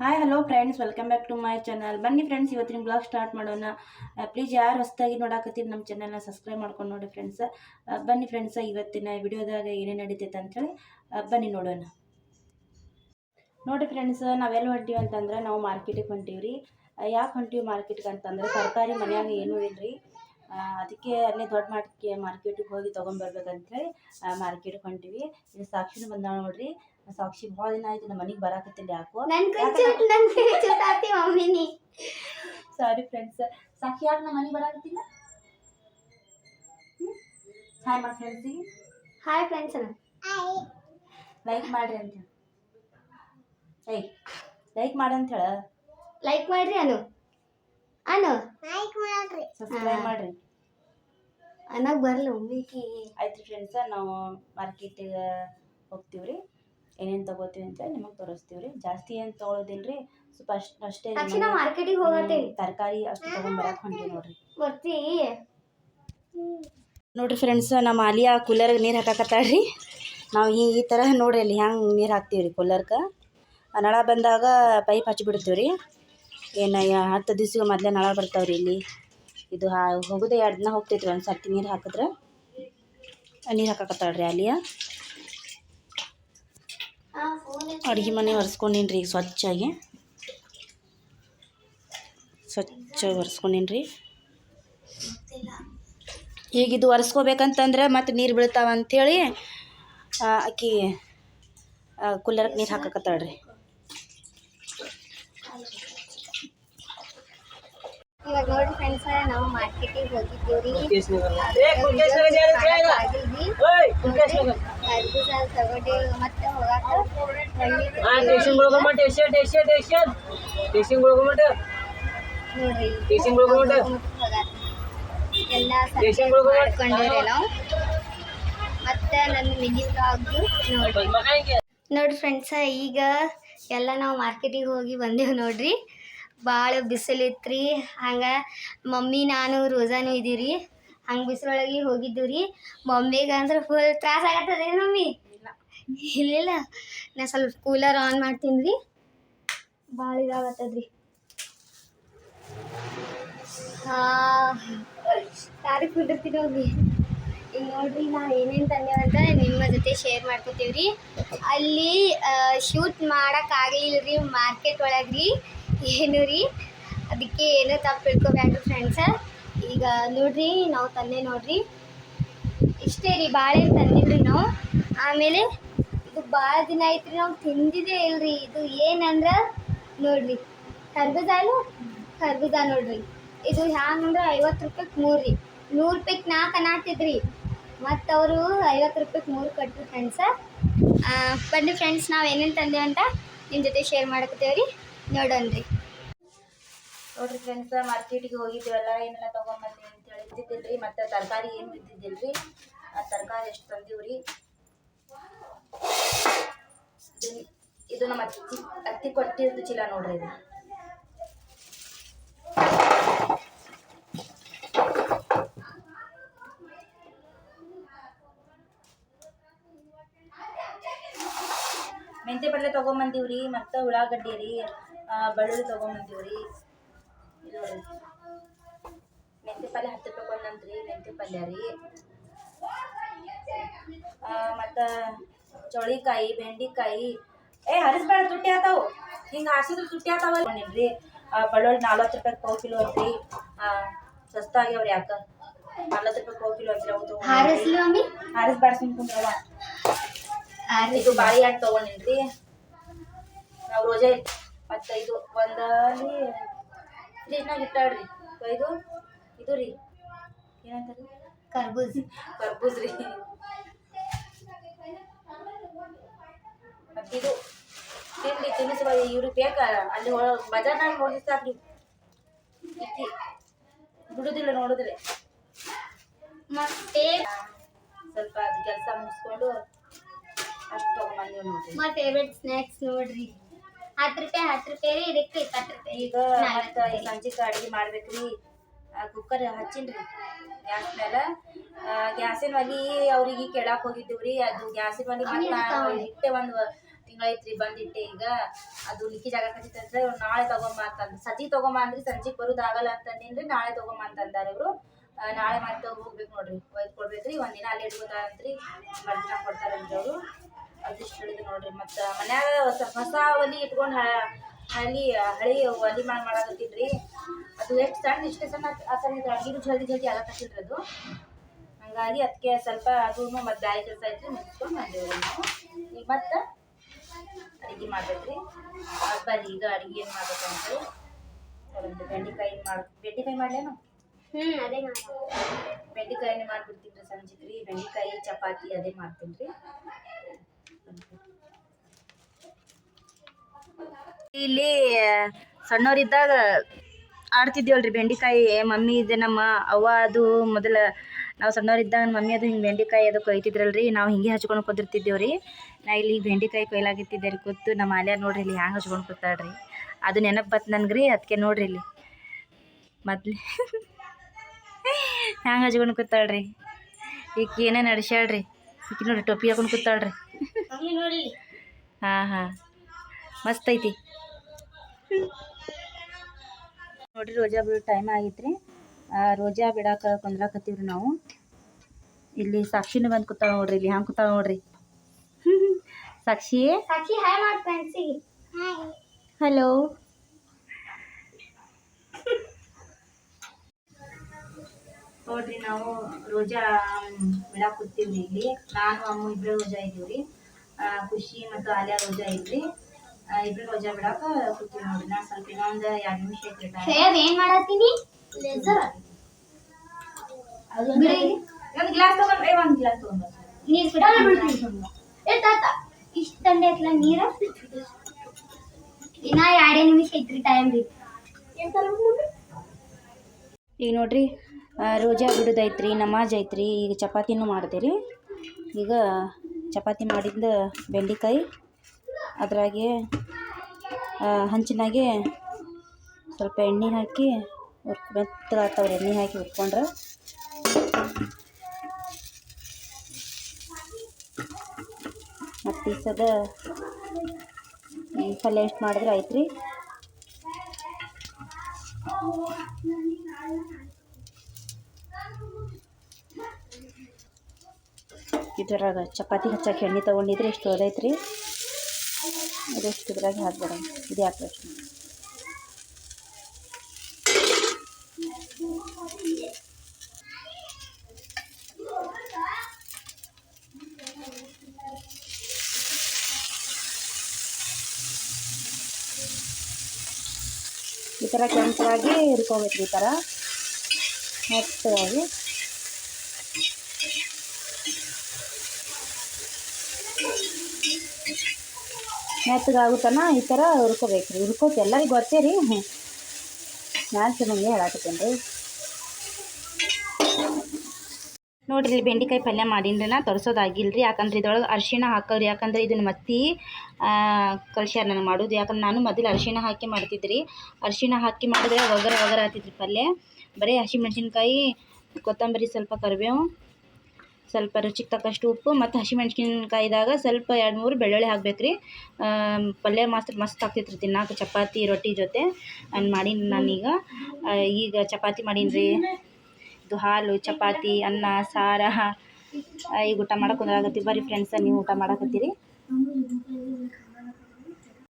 Hi hello friends welcome back to my channel ಬನ್ನಿ friends ಇವತ್ತಿನ blog start ಮಾಡೋಣ. Please ಯಾರು ಹೊಸದಾಗಿ ನೋಡಾಕತ್ತೀರಿ ನಮ್ಮ ಚಾನಲ್ನ ಸಬ್ಸ್ಕ್ರೈಬ್ ಮಾಡ್ಕೊಂಡು ನೋಡಿ ಫ್ರೆಂಡ್ಸ್ ಬನ್ನಿ ಫ್ರೆಂಡ್ಸ್ ಇವತ್ತಿನ ವಿಡಿಯೋದಾಗ ಏನೇನು ನಡೀತೈತೆ ಅಂತೇಳಿ ಆ, ಬನ್ನಿ ನೋಡೋಣ. ನೋಡಿ ಫ್ರೆಂಡ್ಸ್ ನಾವೆಲ್ಲ ಹೊಂಟೀವಿ ಅಂತಂದ್ರೆ ನಾವು ಮಾರ್ಕೆಟಿಗೆ ಹೊಂಟೀವಿ ರೀ ಯಾಕೆ ಹೊಂಟೀವಿ ಮಾರ್ಕೆಟ್ಗೆ ಅಂತಂದ್ರೆ ತರಕಾರಿ ಮನೆಯಾಗ ಏನೂ ಇಲ್ಲ ರೀ ಅದಕ್ಕೆ ಅಲ್ಲೇ ದೊಡ್ಡ ಮಾರ್ಕೆ ಮಾರ್ಕೆಟಿಗೆ ಹೋಗಿ ತೊಗೊಂಬರ್ಬೇಕಂತೇಳಿ ಮಾರ್ಕೆಟ್ಗೆ ಹೊಂಟೀವಿ. ಇದು ಸಾಕ್ಷಿನೂ ಬಂದ ನೋಡ್ರಿ. ಸಾಕ್ಷಿ ಭಾಳ ದಿನ ಆಯ್ತು ನಮ್ಮ ಮನೆಗೆ ಬರಾಕತ್ತಿಲ್ಲ ಯಾಕೋ. ನನ್ನ ಮಮ್ಮಿನಿ ಸಾರಿ ಫ್ರೆಂಡ್ಸ್ ಸಾಕ್ಷಿ ಯಾಕೆ ನಮ್ಮ ಮನೆಗೆ ಬರಾಕತ್ತಿಲ್ಲ? ಹಾಯ್ ಮಾಡಿ ಫ್ರೆಂಡ್ಸಿಗೆ ಹಾಯ್ ಫ್ರೆಂಡ್ಸ್ ಲೈಕ್ ಮಾಡ್ರಿ ಅಂತ ಏಯ್ ಲೈಕ್ ಮಾಡಿ ಅಂತ ಹೇಳ. ಲೈಕ್ ಮಾಡ್ರಿ ಅನು ಅನು ಲೈಕ್ ಮಾಡ್ರಿ. ಸಬ್ಸ್ಕ್ರೈಬ್ ಮಾಡ್ರಿ. ಅನ್ನಕ್ ಬರ್ಲಿ ಮಮ್ಮಿಗೆ ಆಯ್ತು ಫ್ರೆಂಡ್ಸ ನಾವು ಮಾರ್ಕೆಟಿಗೆ ಹೋಗ್ತೀವಿ ರೀ ಏನೇನು ತಗೋತೀವಿ ಅಂತ ನಿಮಗೆ ತೋರಿಸ್ತೀವಿ ರೀ. ಜಾಸ್ತಿ ಏನು ತೊಗೊಳೋದಿಲ್ಲ ರೀ ಸ್ವಲ್ಪ ಅಷ್ಟು ಅಷ್ಟೇ ತಕ್ಷಣ ಮಾರ್ಕೆಟಿಗೆ ಹೋಗತ್ತೇವಿ ತರಕಾರಿ ಅಷ್ಟು ತೊಗೊಂಬರಕ್ಕೆ ಹೊಂಟೀವಿ ನೋಡ್ರಿ. ಬರ್ತೀ ನೋಡ್ರಿ ಫ್ರೆಂಡ್ಸ್ ನಮ್ಮ ಆಲಿಯಾ ಕೂಲರ್ಗೆ ನೀರು ಹಾಕಾಕತ್ತಾಳ್ರಿ. ನಾವು ಈ ಈ ಥರ ನೋಡ್ರಿ ಅಲ್ಲಿ ಹೆಂಗೆ ನೀರು ಹಾಕ್ತೀವಿ ರೀ ಕೂಲರ್ಗೆ. ನಳ ಬಂದಾಗ ಪೈಪ್ ಹಚ್ಚಿಬಿಡ್ತೀವಿ ರೀ. ಏನು ಹತ್ತು ದಿವ್ಸಕ್ಕೆ ಮೊದಲೇ ನಳ ಬರ್ತಾವೆ ರೀ ಇಲ್ಲಿ. ಇದು ಹಾ ಹೋಗೋದೇ ಎರಡು ದಿನ ಹೋಗ್ತೈತ್ರಿ ಒಂದು ಸರ್ತಿ ನೀರು ಹಾಕಿದ್ರೆ. ನೀರು ಹಾಕಾಕತ್ತಾಳ್ರಿ ಆಲಿಯಾ ಅಡುಗೆ ಮನೆ ಒರೆಸ್ಕೊಂಡೀನಿ ರೀ ಈಗ ಸ್ವಚ್ಛಾಗಿ ಸ್ವಚ್ಛ ಒರೆಸ್ಕೊಂಡೀನಿ ರೀ ಈಗ ಇದು ಒರೆಸ್ಕೋಬೇಕಂತಂದ್ರೆ ಮತ್ತೆ ನೀರು ಬೀಳ್ತಾವ ಅಂಥೇಳಿ ಆಕಿ ಕುಲ್ಲರ್ಗೆ ನೀರು ಹಾಕಕತ್ತಾಳ್ರಿ ಇವಾಗ ನೋಡಿ ಫ್ರೆಂಡ್ಸ್ ನಾವು ಮಾರ್ಕೆಟಿಗೆ ಹೋಗಿದ್ದೀವಿ ಕರ್ಬೂಜ ತಗೊಂಡು ಮತ್ತೆ ಹೋಗಾಕ ನೋಡ್ರಿ ಹೋಗಾಕ ಎಲ್ಲ ಮಾಡ್ಕೊಂಡೇವ್ರಿ ನಾವು. ಮತ್ತೆ ನನ್ನ ಮಿನಿ ನೋಡಿ ನೋಡ್ರಿ. ನೋಡಿ ಫ್ರೆಂಡ್ಸ ಈಗ ಎಲ್ಲ ನಾವು ಮಾರ್ಕೆಟಿಗೆ ಹೋಗಿ ಬಂದೇವು ನೋಡ್ರಿ. ಭಾಳ ಬಿಸಿಲಿತ್ತು ಹಂಗೆ ಮಮ್ಮಿ ನಾನು ರೋಜಾನು ಇದೀವಿ ಹಂಗೆ ಬಿಸಿಲೊಳಗೆ ಹೋಗಿದ್ದು ರೀ ಮಮ್ಮಿಗೆ ಅಂದ್ರೆ ಫುಲ್ ತ್ರಾಸ ಆಗತ್ತದೇನು ಮಮ್ಮಿ. ಇಲ್ಲ ನಾ ಸ್ವಲ್ಪ ಕೂಲರ್ ಆನ್ ಮಾಡ್ತೀನಿ ರೀ ಭಾಳ ಇದಾಗತ್ತದ್ರಿ. ಹಾಂ ಯಾರು ಹೋಗಿ ಈಗ ನೋಡ್ರಿ ನಾವು ಏನೇನು ತಂದೇವಂತ ನಿಮ್ಮ ಜೊತೆ ಶೇರ್ ಮಾಡ್ಕೋತೀವಿ ರೀ ಅಲ್ಲಿ ಶೂಟ್ ಮಾಡೋಕ್ಕಾಗಲಿಲ್ಲ ರೀ ಮಾರ್ಕೆಟ್ ಒಳಗೆ ಏನು ರೀ? ಅದಕ್ಕೆ ಏನೋ ತಪ್ಪು ತಿಳ್ಕೊಬ್ಯಾಡ್ರಿ ಫ್ರೆಂಡ್ಸ ಈಗ ನೋಡ್ರಿ, ನಾವು ತಂದೆ ನೋಡ್ರಿ. ಇಷ್ಟೇ ರೀ, ಬಾಳೆ ತಂದಿದ್ರಿ ನಾವು. ಆಮೇಲೆ ಇದು ಭಾಳ ದಿನ ಆಯ್ತು ರೀ ನಾವು ತಿಂದಿದ್ದೇ ಇಲ್ರಿ. ಇದು ಏನಂದ್ರೆ, ನೋಡ್ರಿ ಕರ್ಬೂಜ ಅಲ್ಲ ಕರ್ಬೂಜ ನೋಡ್ರಿ. ಇದು ಹ್ಯಾಂಗಂದ್ರೆ ಐವತ್ತು ರೂಪಾಯಿಗೆ ಮೂರು ರೀ. ನೂರು ರೂಪಾಯಿಗೆ ನಾಲ್ಕು ಅನ್ನಾತಿದ್ರಿ ಮತ್ತು ಅವರು ಐವತ್ತು ರೂಪಾಯಿಗೆ ಮೂರು ಕೊಟ್ಟರು ಫ್ರೆಂಡ್ಸ ಬನ್ನಿ ಫ್ರೆಂಡ್ಸ್ ನಾವು ಏನೇನು ತಂದೇವಂತ ನಿಮ್ಮ ಜೊತೆ ಶೇರ್ ಮಾಡಕತ್ತೇವೆ ರೀ ನೋಡೋಣ ರೀ ನೋಡ್ರಿ ಫ್ರೆಂಡ್ಸ್ ಮಾರ್ಕೆಟಿಗೆ ಹೋಗಿದ್ದೀವಲ್ಲ ಏನೆಲ್ಲ ತೊಗೊಂಬಂದಿ ಅಂತ ಹೇಳಿ ಇದ್ದಿದ್ದಿಲ್ಲ ರೀ ಮತ್ತು ತರಕಾರಿ ಏನು ಇದ್ದಿದ್ದಿಲ್ಲ ರೀ ಆ ತರಕಾರಿ ಎಷ್ಟು ತಂದೀವಿ ಇದು- ನಮ್ಮ ಅತ್ತಿ ಅತ್ತಿ ಕೊಟ್ಟಿದ್ದು ಚೀಲ ನೋಡ್ರಿ ಇದು. ಮೆಂತ್ಯ ಪಲ್ಯ ತಗೊಂಬಂದಿವ್ರಿ, ಮತ್ತು ಉಳ್ಳಾಗಡ್ಡಿ ರೀ ಬೆಳ್ಳುಳ್ಳಿ ತೊಗೊಂಬಂದೀವ್ರಿ. ಮೆಂತ್ಯ ಪಲ್ಯ ಹತ್ತು ರೂಪಾಯಿ ಒಂದಂತ್ರಿ ಮೆಂತ್ಯ ಪಲ್ಯ ರೀ. ಮತ್ತು ಚೌಳಿಕಾಯಿ ಬೆಂಡೆಕಾಯಿ. ಏ ಹರಿಸ್ಬೇಡ ತುಟ್ಟಿ ಆತಾವು. ಹಿಂಗೆ ಹಾಸಿದ್ರೆ ತುಟ್ಟಿ ಆತಾವಲ್ಲ ರೀ ಬೆಳ್ಳುಳ್ಳಿ ನಲ್ವತ್ತು ರೂಪಾಯಿ ಪಾವು ಕಿಲೋ ಐತ್ರಿ ಸಸ್ತ ಆಗ್ಯಾವ್ರಿ ಯಾಕೆ? ನಲ್ವತ್ತು ರೂಪಾಯಿ ಪಾವು ಕಿಲೋ ಐತ್ರಿ ಅವು ಹಾರಿಸ್ಲಿ ಮಮ್ಮಿ ಹಾರಿಸ್ಬೇಡ ಇದು ಇದು ಬಾಳೆಹಣ್ಣು ತೊಗೊಂಡಿನ್ರಿ ನಾವು ರೋಜೆ ಮತ್ತು ಇದು ಒಂದಲ್ಲಿ ಫ್ರಿಜ್ನಾಗ ಇಟ್ಟಾಡ್ರಿ ಇದು ಇದು ರೀ. ಏನಂತಾರೆ? ಕರ್ಬೂಜ. ಕರ್ಬೂಜ್ ರೀ ಮತ್ತಿದು ತಿಂಡಿ ತಿನಿಸುವ ಇವ್ರಿಗೆ ಬೇಕಾ? ಅಲ್ಲಿ ಒಳ ಬಜಾರ್ನಾಗ ನೋಡಿ ಸಾಕ್ರಿ ಇಕ್ಕಿ. ಬಿಡುದಿಲ್ಲ ನೋಡಿದ್ರೆ. ಮತ್ತೆ? ಸ್ವಲ್ಪ ಅದು ಕೆಲಸ ಮುಗಿಸ್ಕೊಂಡು ಅಷ್ಟು ತೊಗೊಂಬಂದಿವಿ ನೋಡ್ರಿ. ಮೈ ಫೇವ್ರೆಟ್ ಸ್ನ್ಯಾಕ್ಸ್ ನೋಡ್ರಿ. ಹತ್ತು ರೂಪಾಯಿ ಹತ್ತು ರೂಪಾಯಿ ರೀ ಇದಕ್ಕೆ ಇಪ್ಪತ್ತು ರೂಪಾಯಿ. ಈಗ ಮತ್ತೆ ಸಂಜೆಗೆ ಅಡುಗೆ ಮಾಡ್ಬೇಕ್ರಿ ಕುಕ್ಕರ್ ಹಚ್ಚಿನ್ರಿ. ಗ್ಯಾಸ್ ಮೇಲೆ ಗ್ಯಾಸಿನ ಒಲಿ ಅವ್ರಿಗೆ ಕೇಳಾಕ್ ಹೋಗಿದ್ದೀವಿ ರೀ. ಅದು ಗ್ಯಾಸಿನ ಒಲಿ ಮತ್ತೆ ಇಟ್ಟೆ ಒಂದು ತಿಂಗಳೈತ್ರಿ ಬಂದಿಟ್ಟೆ ಈಗ. ಅದು ಲಿಕ್ಕಿ ಜಾಗ ಕಟ್ಟಿತ್ತಂದ್ರೆ ನಾಳೆ ತಗೊಂಬ ಅಂತಂದು. ಸತಿ ತಗೊಂಬ ಅಂದ್ರಿ ಸಂಜೆಗೆ ಬರೋದಾಗಲ್ಲ ಅಂತಂದ್ರಿ ನಾಳೆ ತಗೊಂಬ ಅಂತಂದಾರೆ ಇವರು. ನಾಳೆ ಮತ್ತೆ ಹೋಗ್ಬೇಕು ನೋಡ್ರಿ. ಒಯ್ದು ಕೊಡ್ಬೇಕ್ರಿ. ಒಂದಿನ ಅಲ್ಲಿ ಇಟ್ಕೋತಾರಂತ್ರಿ ಮರ್ದಿನ ಕೊಡ್ತಾರಂತ್ರಿ ಅವರು. ಅದಿಷ್ಟು ಹೇಳಿದ್ರು ನೋಡ್ರಿ ಮತ್ತು ಮನ್ಯಾಗ ಹೊಸ ಹೊಸ ಒಲಿ ಇಟ್ಕೊಂಡು ಹಳಿ ಹಳಿ ಒಲಿ ಮಾಡಿ ಮಾಡಾಕತ್ತಿದ್ರಿ. ಅದು ಎಷ್ಟು ಸಣ್ಣ ಇಷ್ಟೇ ಸಣ್ಣ ಆ ಥರ ಅಡಿಗೆ ಜಲ್ದಿ ಜಲ್ದಿ ಆಗತ್ತಿಲ್ರಿ ಅದು. ಹಂಗಾಗಿ ಅದಕ್ಕೆ ಸ್ವಲ್ಪ ಅದು ಮತ್ತು ಬ್ಯಾರೆ ಕೆಲಸ ಐತ್ರಿ ಮುಗಿಸ್ಕೊಂಡು ಬಂದೇವ್ರಿ ನಾವು. ಈಗ ಮತ್ತೆ ಅಡಿಗೆ ಮಾಡ್ಬೇಕ್ರಿ. ಅದ್ ಬರ್ರಿ ಈಗ ಅಡಿಗೆ ಏನು ಮಾಡ್ಬೇಕಂದ್ರೆ ಬೆಂಡೆಕಾಯಿ ಮಾಡಿ ಬೆಂಡೆಕಾಯಿ ಮಾಡ್ಲೇನು? ಹ್ಞೂ ಅದೇ ಮಾಡ ಬೆಂಡೆಕಾಯಿನೇ ಮಾಡ್ಬಿಡ್ತೀನಿ ರೀ ಸಂಜೆಗೆ ರೀ ಬೆಂಡೆಕಾಯಿ ಚಪಾತಿ ಅದೇ ಮಾಡ್ತೀನಿ ರೀ ಇಲ್ಲಿ ಸಣ್ಣವರಿದ್ದಾಗ ಆಡ್ತಿದ್ದೇವಲ್ರಿ ಬೆಂಡೆಕಾಯಿ. ಮಮ್ಮಿ ಇದೆ ನಮ್ಮ ಅವ್ವ ಅದು ಮೊದಲ ನಾವು ಸಣ್ಣವರಿದ್ದಾಗ ಮಮ್ಮಿ ಅದು ಹಿಂಗೆ ಬೆಂಡೆಕಾಯಿ ಅದು ಕೊಯ್ತಿದ್ರಲ್ರಿ ನಾವು ಹಿಂಗೆ ಹಚ್ಕೊಂಡು ಕುಂದಿರ್ತಿದ್ದೇವೆ ರೀ ನಾ ಇಲ್ಲಿ ಬೆಂಡೆಕಾಯಿ ಕೊಯ್ಲಾಗಿತ್ತಿದ್ದೆ ರೀ ಕೂತು ನಮ್ಮ ಆಲ್ಯಾರ ನೋಡ್ರಿ ಇಲ್ಲಿ ಹ್ಯಾಂಗೆ ಹಚ್ಕೊಂಡು ಕೂತಾಳ್ರಿ. ಅದು ನೆನಪು ಬತ್ತು ನನ್ಗೆ ರೀ ಅದಕ್ಕೆ ನೋಡ್ರಿ ಇಲ್ಲಿ. ಮೊದ್ಲು ಹ್ಯಾಂಗೆ ಹಚ್ಕೊಂಡು ಕೂತಾಳ್ರಿ. ಈಕಿ ಏನೇ ನಡೆಸ್ಯಾಳ್ರಿ ಈಕಿ ನೋಡ್ರಿ ಟೊಪ್ಪಿ ಹಾಕೊಂಡು ಕೂತಾಳ್ರಿ. ಹಾಂ ಹಾಂ. ಮಸ್ತ್ ಐತಿ ನೋಡ್ರಿ ರೋಜಾ ಬಿಡೋ ಟೈಮ್ ಆಗೈತ್ರಿ. ಆ, ರೋಜಾ ಬಿಡಾಕ ಕುಂದ್ರಾಕತ್ತೀವ್ರಿ ನಾವು. ಇಲ್ಲಿ ಸಾಕ್ಷಿನೂ ಬಂದು ಕೂತಾಳ ನೋಡ್ರಿ ಇಲ್ಲಿ ಹ್ಯಾಂಗೆ ಕೂತಾಳ ನೋಡ್ರಿ. ಸಾಕ್ಷಿ? ಸಾಕ್ಷಿ ಹಾಯ್ ಮಾಡ್ ಫ್ರೆಂಡ್ಸಿಗೆ ಹಾಯ್ ಹಲೋ ನೋಡ್ರಿ ನಾವು ರೋಜಾ ಬಿಡಾಕ್ ಕೂತೀವ್ರಿ ಇಲ್ಲಿ. ನಾನು ಅಮ್ಮ ಇಬ್ರು ರೋಜಾ ಇದೀವ್ರಿ ಖುಷಿ ಮತ್ತು ಆಲ್ಯಾ ರೋಜಾ ಇದ್ರಿ. ಇಬ್ರು ರೋಜಾ ಬಿಡಾಕ ಕೂತೀವಿ ನೋಡಿ. ನಾ ಸ್ವಲ್ಪ ಇನ್ನೊಂದು ಎರಡು ನಿಮಿಷ ಸೇವ್ ಏನ್ ಮಾಡತ್ತೀನಿ? ಲೇಸರ್ ಒಂದು ಗ್ಲಾಸ್ ತಗೊಂಡ್ ಏ ಒಂದು ಗ್ಲಾಸ್ ತಗೊಂಡ್ ಬಾ. ನೀರ್ ಬಿಡ. ಏ ತಾತ ಇಷ್ಟ ತಂದೆ ಐತ್ಲ ನೀರ? ಇನ್ನ ಎರಡೇ ನಿಮಿಷ ಐತ್ರಿ ಟೈಮ್ ರೀ ಏನ್ ತರ್ಬೇಕು ಮಮ್ಮಿ? ಈಗ ನೋಡ್ರಿ ರೋಜಾ ಬಿಡೋದೈತ್ರಿ ನಮಾಜ್ ಐತ್ರಿ. ಈಗ ಚಪಾತಿನೂ ಮಾಡ್ತೀರಿ ರೀ ಈಗ ಚಪಾತಿ ಮಾಡಿದ್ದ ಬೆಂಡೆಕಾಯಿ ಅದ್ರಾಗೆ ಹಂಚಿನಾಗೆ ಸ್ವಲ್ಪ ಎಣ್ಣೆ ಹಾಕಿ ಹುರ್ಕ್ ಎಣ್ಣೆ ಹಾಕಿ ಹುರ್ಕೊಂಡ್ರೆ. ಮತ್ತು ಈ ಸದ ಪಲ್ಯ ಎಷ್ಟು ಮಾಡಿದ್ರೆ ಆಯ್ತು ರೀ ಇದ್ರಾಗ ಚಪಾತಿ ಹಚ್ಚಕ್ಕೆ ಎಣ್ಣೆ ತೊಗೊಂಡಿದ್ರೆ ಇಷ್ಟು ಹೋದೈತ್ರಿ ಅದಷ್ಟು ಇದ್ರಾಗ ಹಾಕ್ಬೇಡ ಇದು ಹಾಕ್ಬೇಕು ಈ ಥರ ಕೆಂಪಗಾಗಿ ಹುರ್ಕೋಬೇಕು ಈ ಥರ ಮೆತ್ತಗಾಗಿ ಮೆತ್ತಗಾಗುತ್ತನ ಈ ಥರ ಹುರ್ಕೋಬೇಕು ರೀ. ಹುರ್ಕೋತ, ಎಲ್ಲರಿಗೂ ಗೊತ್ತೇ ರೀ. ನಾನು ಸುಮ್ಮನೆ ಹೇಳಾಕತ್ತೇನೆ ರೀ. ನೋಡಿರಿ ಬೆಂಡೆಕಾಯಿ ಪಲ್ಯ ಮಾಡೀನಿ ನಾ ತೋರಿಸೋದಾಗಿಲ್ಲ ರೀ ಯಾಕಂದ್ರೆ ಇದ್ರೊಳಗೆ ಅರಿಶಿಣ ಹಾಕೋರಿ ಯಾಕಂದ್ರೆ ಇದನ್ನು ಮತ್ತಿ ಕಳ್ಸ್ಯಾರ ನನಗೆ ಮಾಡೋದು. ಯಾಕಂದ್ರೆ ನಾನು ಮೊದಲು ಅರಿಶಿಣ ಹಾಕಿ ಮಾಡ್ತಿದ್ರಿ ಅರಿಶಿಣ ಹಾಕಿ ಮಾಡಿದ್ರೆ ಒಗರ ಒಗರ ಹಾಕಿದ್ರಿ ಪಲ್ಯ. ಬರೀ ಹಸಿಮೆಣ್ಸಿನ್ಕಾಯಿ, ಕೊತ್ತಂಬರಿ ಸ್ವಲ್ಪ ಕರಿಬೇವು. ಸ್ವಲ್ಪ ರುಚಿಗೆ ತಕ್ಕಷ್ಟು ಉಪ್ಪು ಮತ್ತು ಹಸಿಮೆಣ್ಸಿನ್ಕಾಯಿದಾಗ ಸ್ವಲ್ಪ ಎರಡು ಮೂರು ಬೆಳ್ಳುಳ್ಳಿ ಹಾಕ್ಬೇಕು ರೀ ಪಲ್ಯ ಮಾತ್ರ ಮಸ್ತ್ ಆಗ್ತೈತೆ ರೀ ತಿನ್ನಾಕ. ಚಪಾತಿ, ರೊಟ್ಟಿ ಜೊತೆ ನಾನು ಮಾಡೀನಿ ನಾನೀಗ. ಈಗ ಚಪಾತಿ ಮಾಡೀನಿ ರೀ ಇದು ಹಾಲು, ಚಪಾತಿ, ಅನ್ನ, ಸಾರ. ಈಗ ಊಟ ಮಾಡಕ್ಕೆ ಕುಂದ್ರಾಗತ್ತಿ ಬರ್ರಿ ಫ್ರೆಂಡ್ಸ ನೀವು ಊಟ ಮಾಡಕತ್ತೀರಿ.